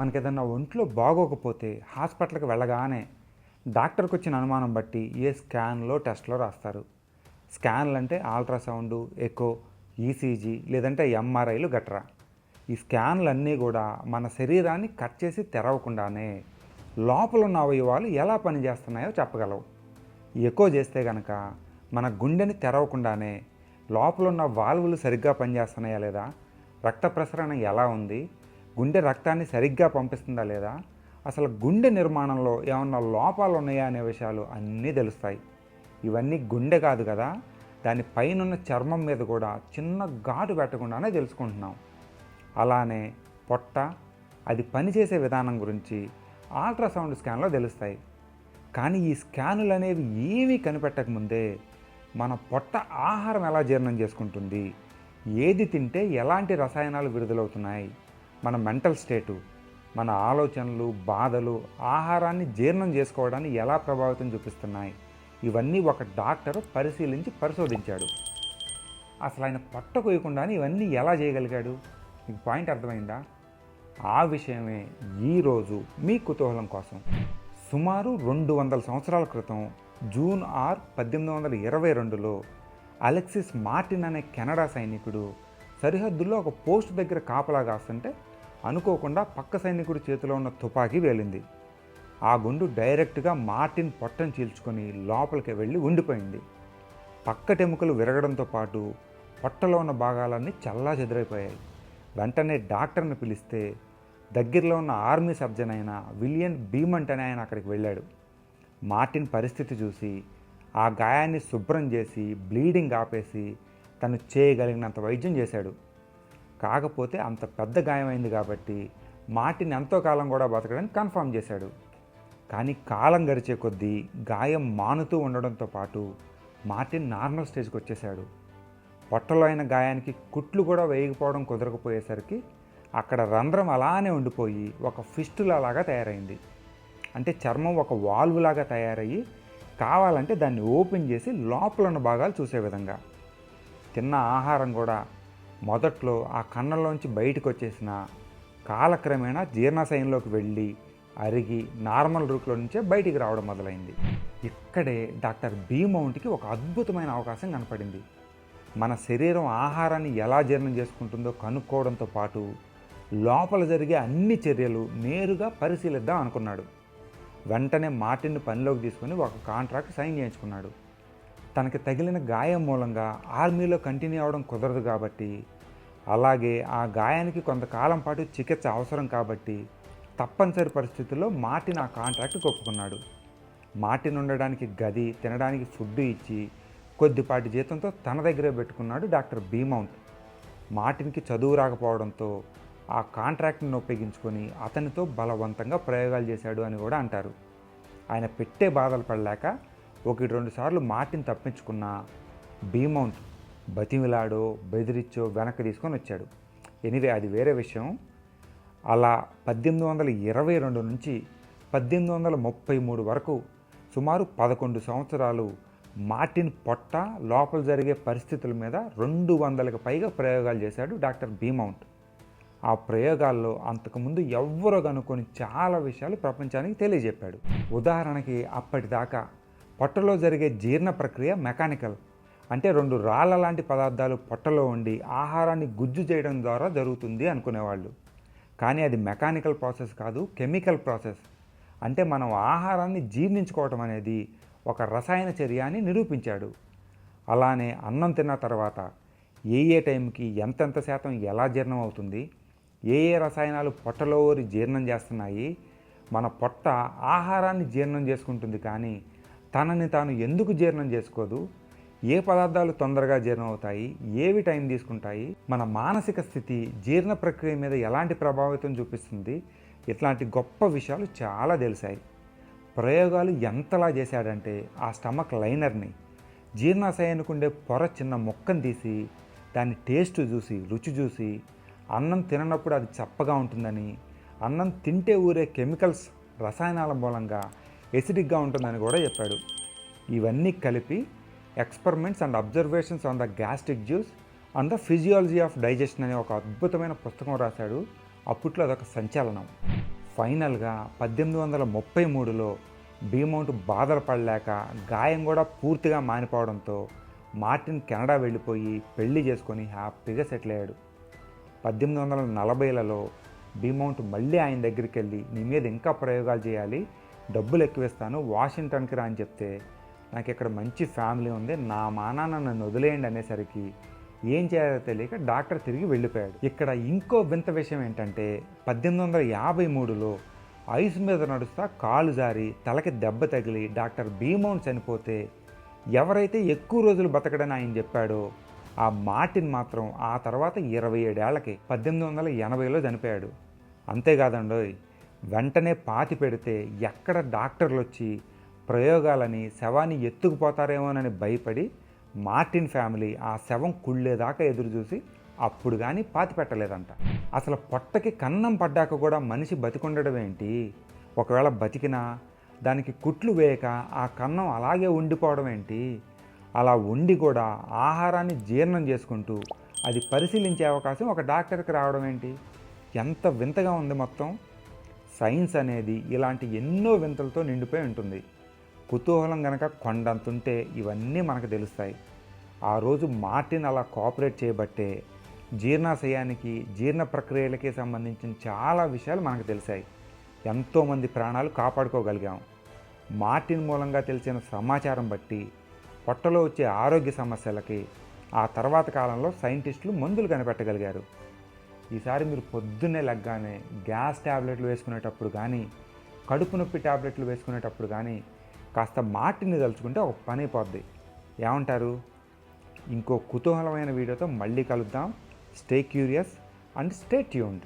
మనకి ఏదన్నా ఒంట్లో బాగోకపోతే హాస్పిటల్కి వెళ్ళగానే డాక్టర్కి వచ్చిన అనుమానం బట్టి ఏ స్కాన్లో టెస్ట్లో రాస్తారు. స్కాన్లు అంటే అల్ట్రాసౌండ్ ఎకో ఈసీజీ లేదంటే ఎంఆర్ఐలు గట్రా. ఈ స్కాన్లన్నీ కూడా మన శరీరాన్ని కట్ చేసి తెరవకుండానే లోపల ఉన్న అవయవాలు ఎలా పనిచేస్తున్నాయో చెప్పగలవు. ఎక్కువ చేస్తే కనుక మన గుండెని తెరవకుండానే లోపల ఉన్న వాల్వులు సరిగ్గా పనిచేస్తున్నాయా లేదా? రక్త ప్రసరణ ఎలా ఉంది? గుండె రక్తాన్ని సరిగ్గా పంపిస్తుందా లేదా? అసలు గుండె నిర్మాణంలో ఏమన్నా లోపాలు ఉన్నాయా అనే విషయాలు అన్నీ తెలుస్తాయి. ఇవన్నీ గుండె కాదు కదా? దాని పైనున్న చర్మం మీద కూడా చిన్న ఘాటు పెట్టకుండానే తెలుసుకుంటున్నాం. అలానే పొట్ట అది పనిచేసే విధానం గురించి అల్ట్రాసౌండ్ స్కాన్లో తెలుస్తాయి. కానీ ఈ స్కానులు అనేవి ఏమీ కనిపెట్టకముందే మన పొట్ట ఆహారం ఎలా జీర్ణం చేసుకుంటుంది? ఏది తింటే ఎలాంటి రసాయనాలు విడుదలవుతున్నాయి? మన మెంటల్ స్టేటు మన ఆలోచనలు బాధలు ఆహారాన్ని జీర్ణం చేసుకోవడాన్ని ఎలా ప్రభావితం చూపిస్తున్నాయి? ఇవన్నీ ఒక డాక్టర్ పరిశీలించి పరిశోధించాడు. అసలు ఆయన పొట్ట ఇవన్నీ ఎలా చేయగలిగాడు? మీకు పాయింట్ అర్థమైందా? ఆ విషయమే ఈరోజు మీ కుతూహలం కోసం. సుమారు రెండు వందల సంవత్సరాల క్రితం జూన్ ఆర్ పద్దెనిమిది వందల ఇరవై రెండులో అలెక్సిస్ మార్టిన్ అనే కెనడా సైనికుడు సరిహద్దుల్లో ఒక పోస్ట్ దగ్గర కాపలా కాస్తుంటే అనుకోకుండా పక్క సైనికుడి చేతిలో ఉన్న తుపాకీ వేలింది. ఆ గుండు డైరెక్ట్గా మార్టిన్ పొట్టను చీల్చుకొని లోపలికి వెళ్ళి ఉండిపోయింది. పక్కటెముకలు విరగడంతో పాటు పొట్టలో ఉన్న భాగాలన్నీ చల్లా చెదిరైపోయాయి. వెంటనే డాక్టర్ని పిలిస్తే దగ్గరలో ఉన్న ఆర్మీ సర్జన్ అయిన విలియన్ బీమంట్ అనే ఆయన అక్కడికి వెళ్ళాడు. మార్టిన్ పరిస్థితి చూసి ఆ గాయాన్ని శుభ్రం చేసి బ్లీడింగ్ ఆపేసి తను చేయగలిగినంత వైద్యం చేశాడు. కాకపోతే అంత పెద్ద గాయమైంది కాబట్టి మార్టిన్ ఎంతో కాలం కూడా బతకడానికి కన్ఫర్మ్ చేశాడు. కానీ కాలం గడిచే కొద్దీ గాయం మానుతూ ఉండడంతో పాటు మార్టిన్ నార్మల్ స్టేజ్కి వచ్చేశాడు. పొట్టలో అయిన గాయానికి కుట్లు కూడా వేయకపోవడం కుదరకపోయేసరికి అక్కడ రంధ్రం అలానే ఉండిపోయి ఒక ఫిస్టులా లాగా తయారైంది. అంటే చర్మం ఒక వాల్వ్ లాగా తయారయ్యి కావాలంటే దాన్ని ఓపెన్ చేసి లోపల ఉన్న భాగాలు చూసే విధంగా. తిన్న ఆహారం కూడా మొదట్లో ఆ కన్నంలోంచి బయటకు వచ్చేసిన కాలక్రమేణా జీర్ణాశయంలోకి వెళ్ళి అరిగి నార్మల్ రూట్లో నుంచే బయటికి రావడం మొదలైంది. ఇక్కడే డాక్టర్ బీమౌంట్కి ఒక అద్భుతమైన అవకాశం కనపడింది. మన శరీరం ఆహారాన్ని ఎలా జీర్ణం చేసుకుంటుందో కనుక్కోవడంతో పాటు లోపల జరిగే అన్ని చర్యలు నేరుగా పరిశీలిద్దాం అనుకున్నాడు. వెంటనే మార్టిన్ పనిలోకి తీసుకొని ఒక కాంట్రాక్ట్ సైన్ చేయించుకున్నాడు. తనకి తగిలిన గాయం మూలంగా ఆర్మీలో కంటిన్యూ అవ్వడం కుదరదు కాబట్టి అలాగే ఆ గాయానికి కొంతకాలం పాటు చికిత్స అవసరం కాబట్టి తప్పనిసరి పరిస్థితుల్లో మార్టిన్ ఆ కాంట్రాక్ట్ ఒప్పుకున్నాడు. మార్టిన్ ఉండడానికి గది తినడానికి ఫుడ్ ఇచ్చి కొద్దిపాటి జీతంతో తన దగ్గరే పెట్టుకున్నాడు డాక్టర్ బీమౌంట్. మార్టిన్కి చదువు రాకపోవడంతో ఆ కాంట్రాక్ట్ని ఉపయోగించుకొని అతనితో బలవంతంగా ప్రయోగాలు చేశాడు అని కూడా అంటారు. ఆయన పెట్టే బాధలు పడలేక ఒకటి రెండు సార్లు మార్టిన్ తప్పించుకున్న భీమౌంట్ బతిమిలాడో బెదిరిచ్చో వెనక్కి తీసుకొని వచ్చాడు. ఎనివే అది వేరే విషయం. అలా పద్దెనిమిది వందల ఇరవై రెండు నుంచి పద్దెనిమిది వందల ముప్పై మూడు వరకు సుమారు పదకొండు సంవత్సరాలు మార్టిన్ పొట్ట లోపల జరిగే పరిస్థితుల మీద రెండు వందలకు పైగా ప్రయోగాలు చేశాడు డాక్టర్ భీమౌంట్. ఆ ప్రయోగాల్లో అంతకుముందు ఎవ్వరో కనుక్కొని చాలా విషయాలు ప్రపంచానికి తెలియజెప్పాడు. ఉదాహరణకి అప్పటిదాకా పొట్టలో జరిగే జీర్ణ ప్రక్రియ మెకానికల్. అంటే రెండు రాళ్ళ లాంటి పదార్థాలు పొట్టలో ఉండి ఆహారాన్ని గుజ్జు చేయడం ద్వారా జరుగుతుంది అనుకునేవాళ్ళు. కానీ అది మెకానికల్ ప్రాసెస్ కాదు కెమికల్ ప్రాసెస్. అంటే మనం ఆహారాన్ని జీర్ణించుకోవటం అనేది ఒక రసాయన చర్య అని నిరూపించాడు. అలానే అన్నం తిన్న తర్వాత ఏ ఏ టైంకి ఎంతెంత శాతం ఎలా జీర్ణం అవుతుంది ఏ ఏ రసాయనాలు పొట్టలో ఊరి జీర్ణం చేస్తున్నాయి మన పొట్ట ఆహారాన్ని జీర్ణం చేసుకుంటుంది కానీ తనని తాను ఎందుకు జీర్ణం చేసుకోదు? ఏ పదార్థాలు తొందరగా జీర్ణం అవుతాయి ఏవి టైం తీసుకుంటాయి? మన మానసిక స్థితి జీర్ణ ప్రక్రియ మీద ఎలాంటి ప్రభావితం చూపిస్తుంది? ఇట్లాంటి గొప్ప విషయాలు చాలా తెలిసాయి. ప్రయోగాలు ఎంతలా చేశాడంటే ఆ స్టమక్ లైనర్ని జీర్ణాశయానికి ఉండే పొర చిన్న ముక్కను తీసి దాని టేస్ట్ చూసి రుచి చూసి అన్నం తిననప్పుడు అది చప్పగా ఉంటుందని అన్నం తింటే ఊరే కెమికల్స్ రసాయనాల మూలంగా ఎసిడిక్గా ఉంటుందని కూడా చెప్పాడు. ఇవన్నీ కలిపి experiments and observations on the gastric juice and the physiology of digestion అనే ఒక అద్భుతమైన పుస్తకం రాశాడు. అప్పట్లో అదొక సంచలనం. ఫైనల్గా పద్దెనిమిది వందల ముప్పై మూడులో బీమౌంట్ బాధలు పడలేక గాయం కూడా పూర్తిగా మానిపోవడంతో మార్టిన్ కెనడా వెళ్ళిపోయి పెళ్ళి చేసుకొని హ్యాపీగా సెటిల్ అయ్యాడు. పద్దెనిమిది వందల నలభైలలో బీమౌంట్ మళ్ళీ ఆయన దగ్గరికి వెళ్ళి నీ మీద ఇంకా ప్రయోగాలు చేయాలి డబ్బులు ఎక్కువేస్తాను వాషింగ్టన్కి రా అని చెప్తే నాకు ఇక్కడ మంచి ఫ్యామిలీ ఉంది నా మానాన్న నన్ను వదిలేయండి అనేసరికి ఏం చేయాలో తెలియక డాక్టర్ తిరిగి వెళ్ళిపోయాడు. ఇక్కడ ఇంకో వింత విషయం ఏంటంటే పద్దెనిమిది వందల యాభై మూడులో ఐస్ మీద నడుస్తా కాలు జారి తలకి దెబ్బ తగిలి డాక్టర్ భీమౌన్ చనిపోతే ఎవరైతే ఎక్కువ రోజులు బతకడని ఆయన చెప్పాడో ఆ మార్టిన్ మాత్రం ఆ తర్వాత ఇరవై ఏడేళ్ళకి పద్దెనిమిది వందల ఎనభైలో చనిపోయాడు. అంతేకాదండోయ్ వెంటనే పాతి పెడితే ఎక్కడ డాక్టర్లు వచ్చి ప్రయోగాలని శవాన్ని ఎత్తుకుపోతారేమోనని భయపడి మార్టిన్ ఫ్యామిలీ ఆ శవం కుళ్ళేదాకా ఎదురు చూసి అప్పుడు కానీ పాతి పెట్టలేదంట. అసలు పొట్టకి కన్నం పడ్డాక కూడా మనిషి బతికుండడం ఏంటి? ఒకవేళ బతికినా దానికి కుట్లు వేయక ఆ కన్నం అలాగే ఉండిపోవడం ఏంటి? అలా ఉండి కూడా ఆహారాన్ని జీర్ణం చేసుకుంటూ అది పరిశీలించే అవకాశం ఒక డాక్టర్కి రావడం ఏంటి? ఎంత వింతగా ఉంది మొత్తం. సైన్స్ అనేది ఇలాంటి ఎన్నో వింతలతో నిండిపోయి ఉంటుంది. కుతూహలం గనక కొండంతుంటే ఇవన్నీ మనకు తెలుస్తాయి. ఆ రోజు మార్టిన్ అలా కోఆపరేట్ చేయబట్టే జీర్ణాశయానికి జీర్ణ ప్రక్రియలకి సంబంధించిన చాలా విషయాలు మనకు తెలిసాయి. ఎంతోమంది ప్రాణాలు కాపాడుకోగలిగాం. మార్టిన్ మూలంగా తెలిసిన సమాచారం బట్టి పొట్టలో వచ్చే ఆరోగ్య సమస్యలకి ఆ తర్వాత కాలంలో సైంటిస్టులు మందులు కనిపెట్టగలిగారు. ఈసారి మీరు పొద్దున్నే లెగ్గానే గ్యాస్ ట్యాబ్లెట్లు వేసుకునేటప్పుడు కానీ కడుపు నొప్పి ట్యాబ్లెట్లు వేసుకునేటప్పుడు కానీ కాస్త మాటిని తలుచుకుంటే ఒక పని అయిపోద్ది. ఏమంటారు? ఇంకో కుతూహలమైన వీడియోతో మళ్ళీ కలుద్దాం. Stay curious and stay tuned